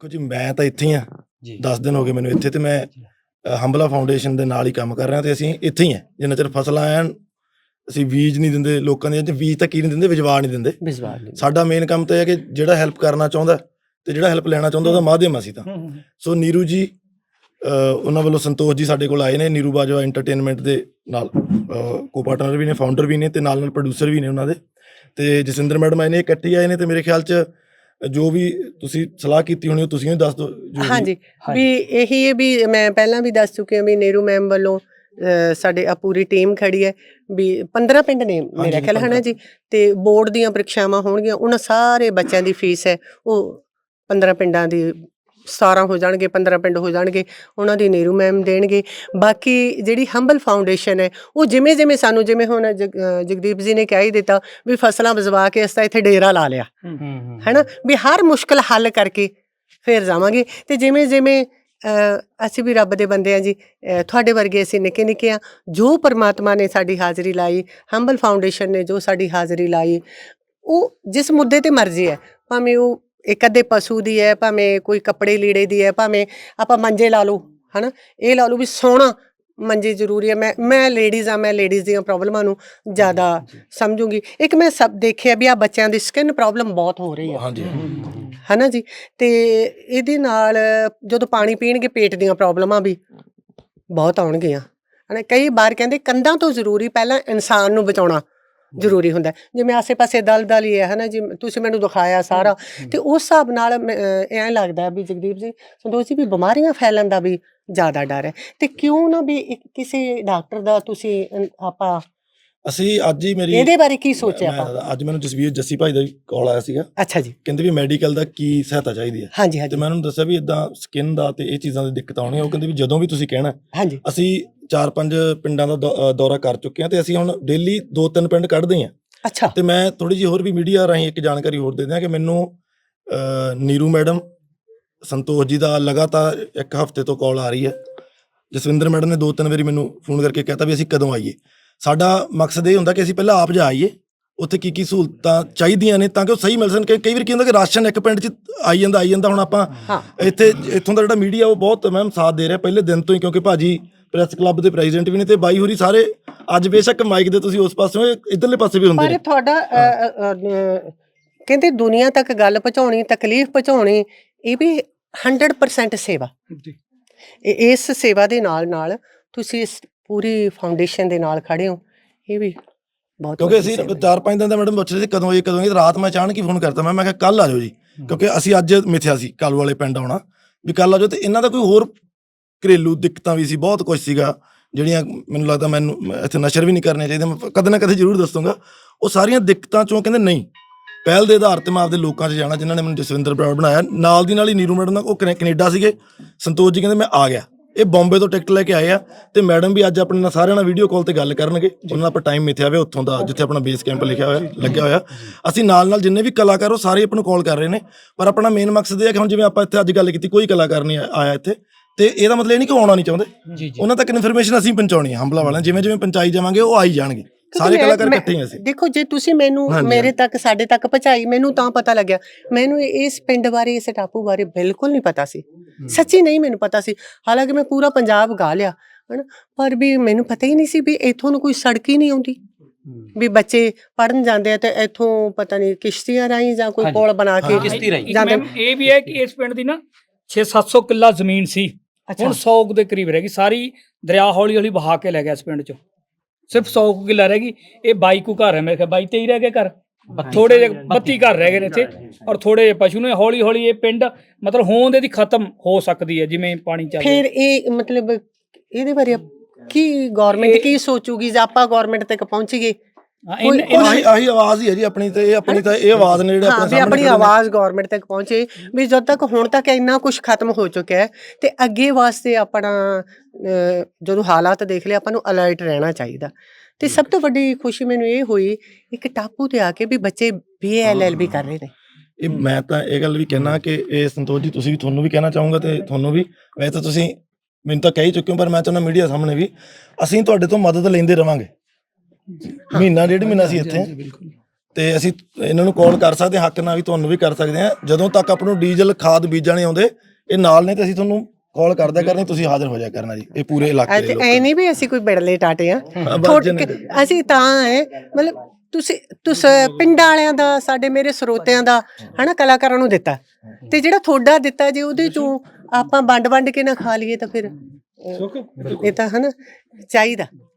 ਕੁਝ ਮੈਂ ਤਾਂ ਇੱਥੇ ਹੀ ਆ ਜੀ। 10 ਦਿਨ ਹੋ ਗਏ ਮੈਨੂੰ ਇੱਥੇ ਤੇ ਮੈਂ ਹੰਬਲਾ ਫਾਊਂਡੇਸ਼ਨ ਦੇ ਨਾਲ ਹੀ ਕੰਮ ਕਰ ਰਿਹਾ ਤੇ ਅਸੀਂ ਇੱਥੇ ਹੀ ਆ ਜਿੰਨਾ ਚਿਰ ਫਸਲਾਂ ਐਨ ਅਸੀਂ ਬੀਜ ਨਹੀਂ ਦਿੰਦੇ ਲੋਕਾਂ ਦੇ ਬੀਜ ਤਾਂ ਕੀ ਨਹੀਂ ਦਿੰਦੇ ਵਿਜਵਾ ਨਹੀਂ ਦਿੰਦੇ। ਸਾਡਾ ਮੇਨ ਕੰਮ ਤਾਂ ਇਹ ਹੈ ਕਿ ਜਿਹੜਾ ਹੈਲਪ ਕਰਨਾ ਚਾਹੁੰਦਾ ਤੇ ਜਿਹੜਾ ਹੈਲਪ ਲੈਣਾ ਚਾਹੁੰਦਾ ਉਹਦਾ ਮਾਧਿਅਮ ਅਸੀਂ ਤਾਂ। ਸੋ ਨੀਰੂ ਜੀ ਉਹਨਾਂ ਵੱਲੋਂ ਸੰਤੋਸ਼ ਜੀ ਸਾਡੇ ਕੋਲ ਆਏ ਨੇ ਨੀਰੂ ਬਾਜਵਾ ਐਂਟਰਟੇਨਮੈਂਟ ਦੇ ਨਾਲ ਕੋ ਪਾਰਟਨਰ ਵੀ ਨੇ ਫਾਊਂਡਰ ਵੀ ਨੇ ਤੇ ਨਾਲ ਨਾਲ ਪ੍ਰੋਡਿਊਸਰ ਵੀ ਨੇ ਉਹਨਾਂ ਦੇ। ਤੇ ਜਸਿੰਦਰ ਮੈਡਮ ਆਏ ਨੇ ਇਕੱਠੇ ਆਏ ਨੇ ਤੇ ਮੇਰੇ ਖਿਆਲ ਚ ਜੋ ਵੀ ਤੁਸੀਂ ਸਲਾਹ ਕੀਤੀ ਹੋਣੀ ਉਹ ਤੁਸੀਂ ਵੀ ਦੱਸ ਦਿਓ ਜੋ ਵੀ- ਹਾਂਜੀ ਵੀ ਇਹੀ ਹੈ ਵੀ ਮੈਂ ਪਹਿਲਾਂ ਵੀ ਦੱਸ ਚੁੱਕੀ ਹਾਂ ਵੀ ਨੇਰੂ ਮੈਮ ਵੱਲੋਂ ਸਾਡੇ ਆ ਪੂਰੀ ਟੀਮ ਖੜੀ ਹੈ ਵੀ 15 ਪਿੰਡ ਨੇ ਮੇਰਾ ਖਿਆਲ ਹੈ ਨਾ 15 ਜੀ ਤੇ ਬੋਰਡ ਦੀਆਂ ਪ੍ਰੀਖਿਆਵਾਂ ਹੋਣਗੀਆਂ ਉਹਨਾਂ ਸਾਰੇ ਬੱਚਿਆਂ ਦੀ ਫੀਸ ਹੈ ਉਹ 15 ਪਿੰਡਾਂ ਦੀ 17 ਹੋ ਜਾਣਗੇ 15 ਪਿੰਡ ਹੋ ਜਾਣਗੇ ਉਹਨਾਂ ਦੀ ਨੇਰੂ ਮੈਮ ਦੇਣਗੇ। ਬਾਕੀ ਜਿਹੜੀ ਹੰਬਲ ਫਾਊਂਡੇਸ਼ਨ ਹੈ ਉਹ ਜਿਵੇਂ ਜਿਵੇਂ ਸਾਨੂੰ ਜਿਵੇਂ ਹੁਣ ਜਗਦੀਪ ਜੀ ਨੇ ਕਹਿ ਹੀ ਦਿੱਤਾ ਵੀ ਫਸਲਾਂ ਬਜਵਾ ਕੇ ਅਸੀਂ ਇੱਥੇ ਡੇਰਾ ਲਾ ਲਿਆ। ਹੈਨਾ? ਵੀ ਹਰ ਮੁਸ਼ਕਲ ਹੱਲ ਕਰਕੇ ਫਿਰ ਜਾਵਾਂਗੇ। ਤੇ ਜਿਵੇਂ ਜਿਵੇਂ ਅਸੀਂ ਵੀ ਰੱਬ ਦੇ ਬੰਦੇ ਆ ਜੀ ਤੁਹਾਡੇ ਵਰਗੇ ਅਸੀਂ ਨਿੱਕੇ ਨਿੱਕੇ ਆ ਜੋ ਪਰਮਾਤਮਾ ਨੇ ਸਾਡੀ ਹਾਜ਼ਰੀ ਲਾਈ ਹੰਬਲ ਫਾਊਂਡੇਸ਼ਨ ਨੇ ਜੋ ਸਾਡੀ ਹਾਜ਼ਰੀ ਲਾਈ ਉਹ ਜਿਸ ਮੁੱਦੇ ਤੇ ਮਰਜ਼ੀ ਹੈ ਭਾਵੇਂ ਉਹ ਇੱਕ ਅੱਧੇ ਪਸ਼ੂ ਦੀ ਹੈ ਭਾਵੇਂ ਕੋਈ ਕੱਪੜੇ ਲੀੜੇ ਦੀ ਹੈ ਭਾਵੇਂ ਆਪਾਂ ਮੰਜੇ ਲਾ ਲਓ ਹਨਾ? ਇਹ ਲਾ ਲਓ ਵੀ ਸੋਹਣਾ ਮੰਜੇ ਜ਼ਰੂਰੀ ਹੈ। ਮੈਂ ਮੈਂ ਲੇਡੀਜ਼ ਆ ਮੈਂ ਲੇਡੀਜ਼ ਦੀਆਂ ਪ੍ਰੋਬਲਮਾਂ ਨੂੰ ਜ਼ਿਆਦਾ ਸਮਝੂਗੀ। ਇੱਕ ਮੈਂ ਸਭ ਦੇਖਿਆ ਵੀ ਆ ਬੱਚਿਆਂ ਦੀ ਸਕਿਨ ਪ੍ਰੋਬਲਮ ਬਹੁਤ ਹੋ ਰਹੀ ਆ ਹਾਂਜੀ ਹਨਾ ਜੀ? ਤੇ ਇਹਦੇ ਨਾਲ ਜਦੋਂ ਪਾਣੀ ਪੀਣਗੇ ਪੇਟ ਦੀਆਂ ਪ੍ਰੋਬਲਮਾਂ ਵੀ ਬਹੁਤ ਆਉਣਗੀਆਂ। ਹਨਾ ਕਈ ਵਾਰ ਕਹਿੰਦੇ ਕੰਧਾਂ ਤੋਂ ਜ਼ਰੂਰੀ ਪਹਿਲਾਂ ਇਨਸਾਨ ਨੂੰ ਬਚਾਉਣਾ। ਜ਼ਰੂਰੀ ਹੁੰਦਾ। ਜਿਵੇਂ ਆਸੇ-ਪਾਸੇ ਦਲਦਲ ਹੀ ਹੈ ਹਨਾ ਜੀ ਤੁਸੀਂ ਮੈਨੂੰ ਦਿਖਾਇਆ ਸਾਰਾ। ਤੇ ਉਸ ਹਿਸਾਬ ਨਾਲ ਐਂ ਲੱਗਦਾ ਵੀ ਜਗਦੀਪ ਜੀ ਸੰਤੋਸ਼ ਜੀ ਵੀ ਬਿਮਾਰੀਆਂ ਫੈਲਣ ਦਾ ਵੀ ਜ਼ਿਆਦਾ ਡਰ ਹੈ। ਤੇ ਕਿਉਂ ਨਾ ਵੀ ਕਿਸੇ ਡਾਕਟਰ ਦਾ ਤੁਸੀਂ ਆਪਾਂ ਅਸੀਂ ਅੱਜ ਹੀ ਮੇਰੀ ਇਹਦੇ ਬਾਰੇ ਕੀ ਸੋਚਿਆ ਆਪਾਂ? ਅੱਜ ਮੈਨੂੰ ਜਸਵੀਰ ਜੱਸੀ ਭਾਈ ਦਾ ਕਾਲ ਆਇਆ ਸੀਗਾ। ਅੱਛਾ ਜੀ। ਕਹਿੰਦੇ ਵੀ ਮੈਡੀਕਲ ਦਾ ਕੀ ਸਹਾਇਤਾ ਚਾਹੀਦੀ ਹੈ। ਹਾਂਜੀ ਤੇ ਹਾਂਜੀ ਮੈਂ ਉਹਨੂੰ ਦੱਸਿਆ ਵੀ ਇਦਾਂ ਸਕਿਨ ਦਾ ਤੇ ਇਹ ਚੀਜ਼ਾਂ ਦੀ ਦਿੱਕਤ ਆਉਣੀ ਹੈ ਉਹ ਕਹਿੰਦੇ ਵੀ ਜਦੋਂ ਵੀ ਤੁਸੀਂ ਕਹਿਣਾ ਹਾਂਜੀ। ਅਸੀਂ ਚਾਰ ਪੰਜ ਪਿੰਡਾਂ ਦਾ ਦੌ- ਅ, ਦੌਰਾ ਕਰ ਚੁੱਕੇ ਹਾਂ ਤੇ ਅਸੀਂ ਹੁਣ ਡੇਲੀ ਦੋ ਤਿੰਨ ਪਿੰਡ ਕੱਢਦੇ ਹਾਂ। ਅੱਛਾ। ਤੇ ਮੈਂ ਥੋੜੀ ਜਿਹੀ ਹੋਰ ਵੀ ਮੀਡੀਆ ਰਾਹੀਂ ਇੱਕ ਜਾਣਕਾਰੀ ਹੋਰ ਦੇ ਦਿਆਂ ਕਿ ਮੈਨੂੰ ਅ, ਨੀਰੂ ਮੈਡਮ ਸੰਤੋਸ਼ ਜੀ ਦਾ ਲਗਾਤਾਰ ਇੱਕ ਹਫ਼ਤੇ ਤੋਂ ਕਾਲ ਆ ਰਹੀ ਹੈ। ਜਸਵਿੰਦਰ ਮੈਡਮ ਨੇ ਦੋ ਤਿੰਨ ਵਾਰੀ ਮੈਨੂੰ ਫੋਨ ਕਰਕੇ ਕਹਿਤਾ ਵੀ ਅਸੀਂ ਕਦੋਂ ਆਈਏ। ਸਾਡਾ ਮਕਸਦ ਇਹ ਹੁੰਦਾ ਕਿ ਅਸੀਂ ਪਹਿਲਾਂ ਆਪ ਜਾ ਆਈਏ ਉੱਥੇ ਕੀ ਕੀ ਸਹੂਲਤਾਂ ਚਾਹੀਦੀਆਂ ਨੇ ਤਾਂ ਕਿ ਉਹ ਸਹੀ ਮਿਲ ਸਕਣ। ਕਿ ਕਈ ਵਾਰ ਕੀ ਹੁੰਦਾ ਕਿ ਰਾਸ਼ਨ ਇੱਕ ਪਿੰਡ 'ਚ ਆਈ ਜਾਂਦਾ ਆਈ ਜਾਂਦਾ ਹੁਣ ਆਪਾਂ ਹਾਂ। ਇੱਥੇ ਇੱਥੋਂ ਦਾ ਜਿਹੜਾ ਮੀਡੀਆ ਉਹ ਬਹੁਤ ਮੈਮ ਸਾਥ ਦੇ ਰਿਹਾ ਪਹਿਲੇ ਦਿਨ ਤੋਂ ਹੀ ਕਿਉਂਕਿ ਭਾਜੀ ਪ੍ਰੈਸ ਕਲੱਬ ਦੇ ਪ੍ਰੈਜ਼ੀਡੈਂਟ ਵੀ ਨੇ ਤੇ ਬਾਈ ਹੋਰੀ ਸਾਰੇ ਅੱਜ ਬੇਸ਼ੱਕ ਮਾਈਕ ਦੇ ਤੁਸੀਂ ਉਸ ਪਾਸੇ ਹੋ ਇਧਰਲੇ ਪਾਸੇ ਵੀ ਹੁੰਦੇ ਪਰ ਨੇ। ਤੁਹਾਡਾ ਅ, ਅ, ਅ, ਕਹਿੰਦੇ ਦੁਨੀਆ ਤੱਕ ਗੱਲ ਪਹੁੰਚਾਉਣੀ ਤਕਲੀਫ ਪਹੁੰਚਾਉਣੀ ਇਹ ਵੀ 100% ਸੇਵਾ। ਇਹ- ਇਸ ਸੇਵਾ ਦੇ ਨਾਲ ਨਾਲ ਤੁਸੀਂ ਇਸ ਪੂਰੀ ਫਾਊਂਡੇਸ਼ਨ ਦੇ ਨਾਲ ਖੜੇ ਹੋ ਇਹ ਵੀ ਬਹੁਤ ਕਿਉਂਕਿ ਵੱਡੀ ਅਸੀਂ ਸੇਵਾ ਹੈ। ਚਾਰ ਪੰਜ ਦਿਨ ਦਾ ਮੈਡਮ ਪੁੱਛ ਰਹੇ ਸੀ ਕਦੋਂ ਇਹ ਕਦੋਂ ਇਹ ਰਾਤ ਮੈਂ ਅਚਾਨਕ ਹੀ ਫੋਨ ਕਰਤਾ ਮੈਂ ਮੈਂ ਕਿਹਾ ਕੱਲ ਆ ਜਾਓ ਜੀ। ਕਿਉਂਕਿ ਅਸੀਂ ਅੱਜ ਮਿੱਥਿਆ ਸੀ ਕਾਲੂ ਵਾਲੇ ਪਿੰਡ ਆਉਣਾ। ਵੀ ਕੱਲ ਆ ਜਾਓ ਤੇ ਇਹਨਾਂ ਦਾ ਕੋਈ ਹੋਰ ਘਰੇਲੂ ਦਿੱਕਤਾਂ ਵੀ ਸੀ, ਬਹੁਤ ਕੁਝ ਸੀਗਾ, ਜਿਹੜੀਆਂ ਮੈਨੂੰ ਲੱਗਦਾ ਮੈਨੂੰ, ਇੱਥੇ ਨਸ਼ਰ ਵੀ ਨਹੀਂ ਕਰਨੇ ਚਾਹੀਦੇ, ਮੈਂ ਕਦੇ ਨਾ ਕਦੇ ਜ਼ਰੂਰ ਦੱਸੂਗਾ। ਉਹ ਸਾਰੀਆਂ ਦਿੱਕਤਾਂ ਚੋਂ ਕਹਿੰਦੇ ਨਹੀਂ, ਪਹਿਲ ਦੇ ਆਧਾਰ ਤੇ ਮੈਂ ਆਪਦੇ ਲੋਕਾਂ 'ਚ ਜਾਣਾ, ਜਿਨ੍ਹਾਂ ਨੇ ਮੈਨੂੰ ਜਸਵਿੰਦਰ ਬਰਾੜ ਬਣਾਇਆ। ਨਾਲ ਦੀ ਨਾਲ ਹੀ ਨੀਰੂ ਮੈਡਮ ਨਾਲ, ਉਹ ਕਨੇ- ਕੈਨੇਡਾ ਸੀਗੇ, ਸੰਤੋਸ਼ ਜੀ ਕਹਿੰਦੇ ਮੈਂ ਆ ਗਿਆ। ਇਹ ਬੰਬੇ ਤੋਂ ਟਿਕਟ ਲੈ ਕੇ ਆਏ ਆ, ਤੇ ਮੈਡਮ ਵੀ ਅੱਜ ਆਪਣੇ ਨਾਲ ਸਾਰਿਆਂ ਨਾਲ ਵੀਡੀਓ ਕਾਲ ਤੇ ਗੱਲ ਕਰਨਗੇ, ਉਹਨਾਂ ਨਾਲ ਆਪਾਂ ਟਾਈਮ ਮਿਥਿਆ ਹੋਇਆ ਉੱਥੋਂ ਦਾ, ਜਿੱਥੇ ਆਪਣਾ ਬੇਸ ਕੈਂਪ ਲਿਖਿਆ ਹੋਇਆ, ਲੱਗਿਆ ਹੋਇਆ। ਅਸੀਂ ਨਾਲ ਨਾਲ ਜਿੰਨੇ ਵੀ ਕਲਾਕਾਰ, ਉਹ ਸਾਰੇ ਆਪਾਂ ਨੂੰ ਕਾਲ ਕਰ ਰਹੇ ਨੇ, ਪਰ ਆਪਣਾ ਮੇਨ ਮਕਸਦ ਇਹ ਹੈ ਕਿ ਹੁਣ ਜਿਵੇਂ ਆਪਾਂ ਇੱਥੇ ਅੱਜ ਗੱਲ ਕੀਤੀ, ਕੋਈ ਕਲਾਕਾਰ ਨਹੀਂ ਆਇਆ ਇੱਥੇ। ਤੇ ਇਹਦਾ ਮਤਲਬ ਇਹ ਨਹੀਂ ਕਿ ਉਹ ਆਉਣਾ ਨਹੀਂ ਚਾਹੁੰਦੇ। ਉਹਨਾਂ ਤੱਕ ਇਨਫੋਰਮੇਸ਼ਨ ਅਸੀਂ ਪਹੁੰਚਾਉਣੀ ਹੈ ਹੰਬਲਾ ਵਾਲਿਆਂ ਜਿਵੇਂ ਜਿਵੇਂ ਪਹੁੰਚਾਈ ਜਾਵਾਂਗੇ ਉਹ ਆਈ ਜਾਣਗੇ। ਸਾਰੇ ਕਲਾਕਾਰ ਇਕੱਠੇ ਹੀ ਅਸੀਂ। ਦੇਖੋ ਜੇ ਤੁਸੀਂ ਮੈਨੂੰ ਮੇਰੇ। ਤੱਕ ਸਾਡੇ ਤੱਕ ਪਹੁੰਚਾਈ ਮੈਨੂੰ ਤਾਂ ਪਤਾ ਲੱਗਿਆ। ਮੈਨੂੰ ਇਸ ਪਿੰਡ ਬਾਰੇ ਇਸ ਟਾਪੂ ਬਾਰੇ ਬਿਲਕੁਲ ਨਹੀਂ ਪਤਾ ਸੀ। ਸੱਚੀ ਨਹੀਂ ਮੈਨੂੰ ਪਤਾ ਸੀ। ਹਾਲਾਂਕਿ ਮੈਂ ਪੂਰਾ ਪੰਜਾਬ ਗਾ ਲਿਆ ਹਨ? ਪਰ ਵੀ ਮੈਨੂੰ ਪਤਾ ਹੀ ਨਹੀਂ ਸੀ ਵੀ ਇੱਥੋਂ ਨੂੰ ਕੋਈ ਸੜਕ ਹੀ ਨਹੀਂ ਆਉਂਦੀ। ਵੀ ਬੱਚੇ ਪੜਨ ਜਾਂਦੇ ਆ ਤੇ ਇੱਥੋਂ ਪਤਾ ਨਹੀਂ ਕਿਸ਼ਤੀਆਂ ਰਾਹੀਂ ਜਾਂ ਕੋਈ। ਪੁਲ ਬਣਾ ਕੇ ਕਿਸ਼ਤੀ ਰਾਹੀਂ। ਜਾਂਦੇ ਇਹ ਵੀ ਹੈ ਕਿ ਇਸ ਪਿੰਡ ਦੀ ਨਾ 6-700 ਕਿੱਲਾ ਜ਼ਮੀਨ ਸੀ। ਹੁਣ 100 ਕੁ ਦੇ ਕਰੀਬ ਰਹਿ ਗਈ ਸਾਰੀ ਦਰਿਆ ਹੌਲੀ ਹੌਲੀ ਵਹਾ ਕੇ ਲੈ ਗਿਆ ਇਸ ਪਿੰਡ ਚੋਂ। ਸਿਰਫ 100 ਕੁ ਕਿੱਲਾ ਰਹਿ ਗਈ ਇਹ 22 ਕੁ ਘਰ ਹੈ ਮੇਰੇ ਖਿਆਲ 22 23 ਰਹਿ ਗਏ ਘਰ। ਥੋੜੇ ਜਿਹੇ 32 ਘਰ ਰਹਿ ਗਏ ਨੇ ਇੱਥੇ ਔਰ ਥੋੜੇ ਜਿਹੇ ਪਸ਼ੂ ਨੇ ਹੌਲੀ ਹੌਲੀ ਇਹ ਪਿੰਡ ਮਤਲਬ ਹੋਂਦ ਇਹਦੀ ਖਤਮ ਹੋ ਸਕਦੀ ਹੈ ਜਿਵੇਂ ਪਾਣੀ ਚੱਲ ਰਿਹਾ। ਫਿਰ ਇਹ ਮਤਲਬ ਇਹਦੇ ਬਾਰੇ ਕੀ ਗਵਰਨਮੈਂਟ ਕੀ ਸੋਚੂਗੀ ਜੇ ਆਪਾਂ ਗਵਰਨਮੈਂਟ ਤੱਕ ਪਹੁੰਚੀਏ ਆਹੀ ਆਹੀ ਆਵਾਜ਼ ਹੀ ਹੈ ਜੀ ਆਪਣੀ ਤੇ ਇਹ ਆਪਣੀ ਤਾਂ ਇਹ ਆਵਾਜ਼ ਨੇ ਜਿਹੜੇ ਆਪਣੇ ਵੀ ਸਾਹਮਣੇ ਆਪਣੀ। ਆਵਾਜ਼ ਗਵਰਨਮੈਂਟ ਤੱਕ ਪਹੁੰਚੇ ਵੀ ਜਦ ਤੱਕ ਹੁਣ ਤੱਕ ਇੰਨਾ ਕੁਝ ਖਤਮ ਹੋ ਚੁੱਕਿਆ ਹੈ ਤੇ ਅੱਗੇ ਵਾਸਤੇ ਆਪਣਾ ਜਦੋਂ ਹਾਲਾਤ ਦੇਖ ਲਿਆ ਆਪਾਂ ਨੂੰ ਅਲਰਟ ਰਹਿਣਾ ਚਾਹੀਦਾ। ਤੇ ਸਭ ਤੋਂ ਵੱਡੀ ਖੁਸ਼ੀ ਮੈਨੂੰ ਇਹ ਹੋਈ ਇੱਕ ਟਾਪੂ ਤੇ ਆ ਕੇ ਵੀ ਬੱਚੇ ਬੀਐਲਐਲਬੀ ਕਰ ਰਹੇ ਨੇ। ਇਹ ਮੈਂ ਤਾਂ ਇਹ ਗੱਲ ਵੀ ਕਹਿਣਾ ਕਿ ਇਹ ਸੰਤੋਸ਼ ਜੀ ਤੁਸੀਂ ਵੀ ਤੁਹਾਨੂੰ ਵੀ ਕਹਿਣਾ ਚਾਹੂੰਗਾ ਤੇ ਤੁਹਾਨੂੰ ਵੀ। ਵੈਸੇ ਤਾਂ ਤੁਸੀਂ ਮੈਨੂੰ ਤਾਂ ਕਹਿ ਹੀ ਚੁੱਕੇ ਹੋ ਪਰ ਮੈਂ ਚਾਹੁੰਦਾ ਮੀਡੀਆ ਸਾਹਮਣੇ ਵੀ ਅਸੀਂ ਤੁਹਾਡੇ ਤੋਂ ਮਦਦ ਲੈਂਦੇ ਰਵਾਂਗੇ। ਮਹੀਨਾ ਡੇਢ ਮਹੀਨਾ ਅਸੀਂ ਇੱਥੇ। ਤੇ ਅਸੀਂ ਇਹਨਾਂ ਨੂੰ ਕਾਲ ਕਰ ਸਕਦੇ ਹਾਂ, ਹੱਕ ਨਾਲ ਵੀ ਤੁਹਾਨੂੰ ਵੀ ਕਰ ਸਕਦੇ ਆ ਜਦੋਂ ਤੱਕ ਆਪ ਨੂੰ ਡੀਜ਼ਲ ਖਾਦ ਬੀਜਾਂ ਨਹੀਂ ਆਉਂਦੇ ਇਹ ਨਾਲ ਨੇ ਤੇ ਅਸੀਂ ਤੁਹਾਨੂੰ ਕਾਲ ਕਰਦਿਆ ਕਰਨੀ ਤੁਸੀਂ ਹਾਜ਼ਰ ਹੋ ਜਾਇਆ ਕਰਨਾ ਜੀ ਇਹ ਪੂਰੇ ਇਲਾਕੇ ਦੇ ਐ ਲੋਕ ਐ ਨਹੀਂ ਵੀ ਅਸੀਂ ਕੋਈ ਬਿੜਲੇ ਟਾਟੇ ਆ। ਅਸੀਂ ਤਾਂ ਹੈ ਮਤਲਬ ਤੁਸੀਂ ਤੁਸ ਪਿੰਡਾਂ ਵਾਲਿਆਂ ਦਾ ਸਾਡੇ ਮੇਰੇ ਸਰੋਤਿਆਂ ਦਾ ਹਨਾ ਕਲਾਕਾਰਾਂ ਨੂੰ ਦਿੱਤਾ। ਤੇ ਜਿਹੜਾ ਤੁਹਾਡਾ ਦਿੱਤਾ ਜੇ ਉਹਦੇ ਚੋਂ ਆਪਾਂ ਵੰਡ ਵੰਡ ਕੇ ਨਾ ਖਾ ਲਈਏ ਤਾਂ ਫਿਰ ਅਹ, ਇਹ ਤਾਂ ਹਨਾ ਚਾਹੀਦਾ।